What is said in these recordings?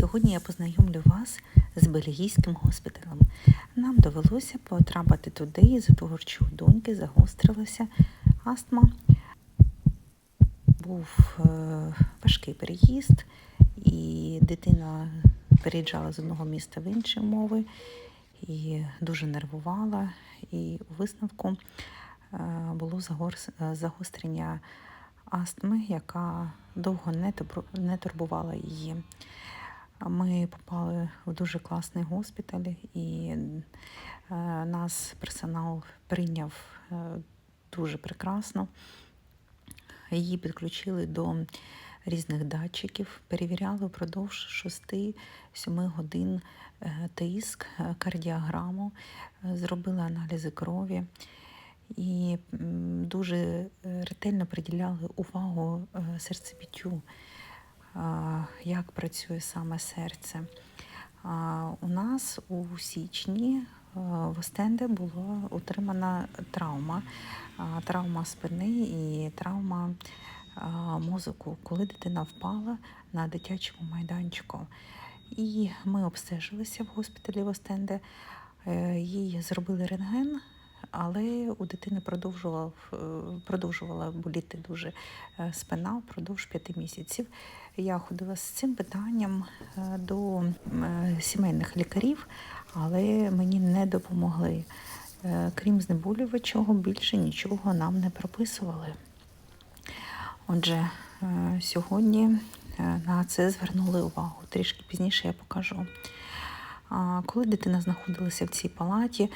Сьогодні я познайомлю вас з бельгійським госпіталем. Нам довелося потрапити туди із-за того, що у доньки загострилася астма. Був е, важкий переїзд, і дитина переїжджала з одного міста в інші мови і дуже нервувала. І у висновку е, було загострення астми, яка довго не турбувала її. Ми попали в дуже класний госпіталь, і е, нас персонал прийняв е, дуже прекрасно. Її підключили до різних датчиків, перевіряли впродовж 6-7 годин е, тиск, кардіограму, зробили аналізи крові і дуже ретельно приділяли увагу серцебіттю, як працює саме серце. У нас у січні в Остенде була отримана травма, травма спини і травма мозку, коли дитина впала на дитячому майданчику. І ми обстежилися в госпіталі в Остенде. Е, Їй зробили рентген, але у дитини продовжувала, е, продовжувала боліти дуже е, спина впродовж п'яти місяців. Я ходила з цим питанням е, до сімейних лікарів, але мені не допомогли. Крім знеболювачого, більше нічого нам не прописували. Отже, сьогодні на це звернули увагу. Трішки пізніше я покажу. Коли дитина знаходилася в цій палаті,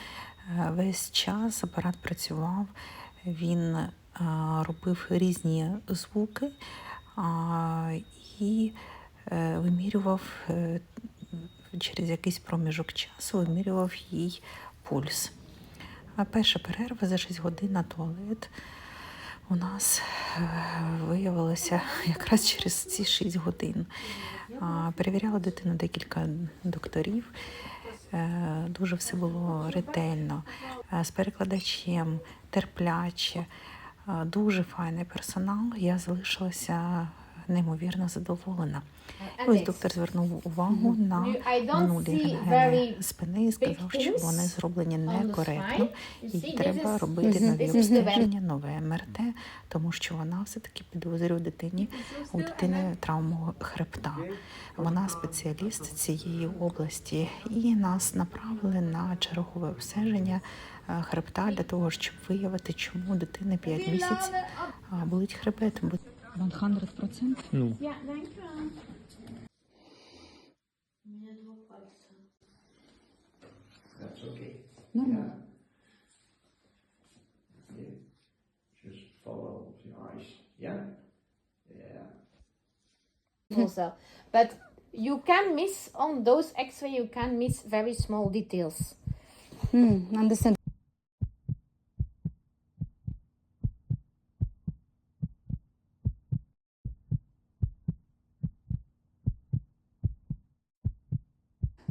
весь час апарат працював, він е, робив різні звуки і е, вимірював е, через якийсь проміжок часу, вимірював їй пульс. Перша перерва за 6 годин на туалет у нас е, виявилося якраз через ці 6 годин. Перевіряла дитину декілька докторів. Е, Дуже все було ретельно, е, з перекладачем, терпляче, Е, дуже файний персонал. Я залишилася неймовірно задоволена. Ось доктор звернув увагу на минулі рентгени спини і сказав, що вони зроблені некоректно, і треба робити нові обстеження, нове МРТ, тому що вона все-таки підозрює дитині у дитини травму хребта. Вона спеціаліст цієї області, і нас направили на чергове обстеження е, хребта для того, щоб виявити, чому дитини 5 місяців а, болить хребет. Бо 100%? Ну, Ja, dankjewel. that's okay. Нормально. Yeah. Just follow your eyes. Yeah? Yeah. Also, but you can miss on those X-ray. You can miss very small details. Hmm, understand.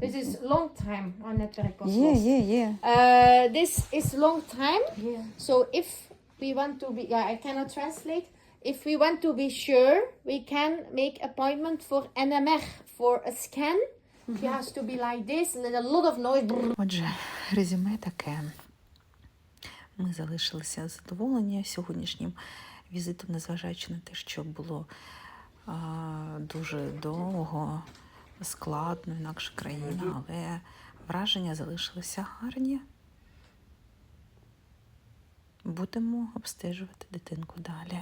This is long time on netwerk Yeah, yeah, yeah. Uh, this is long time. Yeah. So if we want to be, yeah, I cannot translate. If we want to be sure, we can make appointment for NMR for a scan. It has to be like this, and then a lot of noise. Отже, резюме таке. Ми залишилися задоволені сьогоднішнім візитом, незважаючи на те, що було а, дуже довго, складно, інакше країна, але враження залишилися гарні. Будемо обстежувати дитинку далі.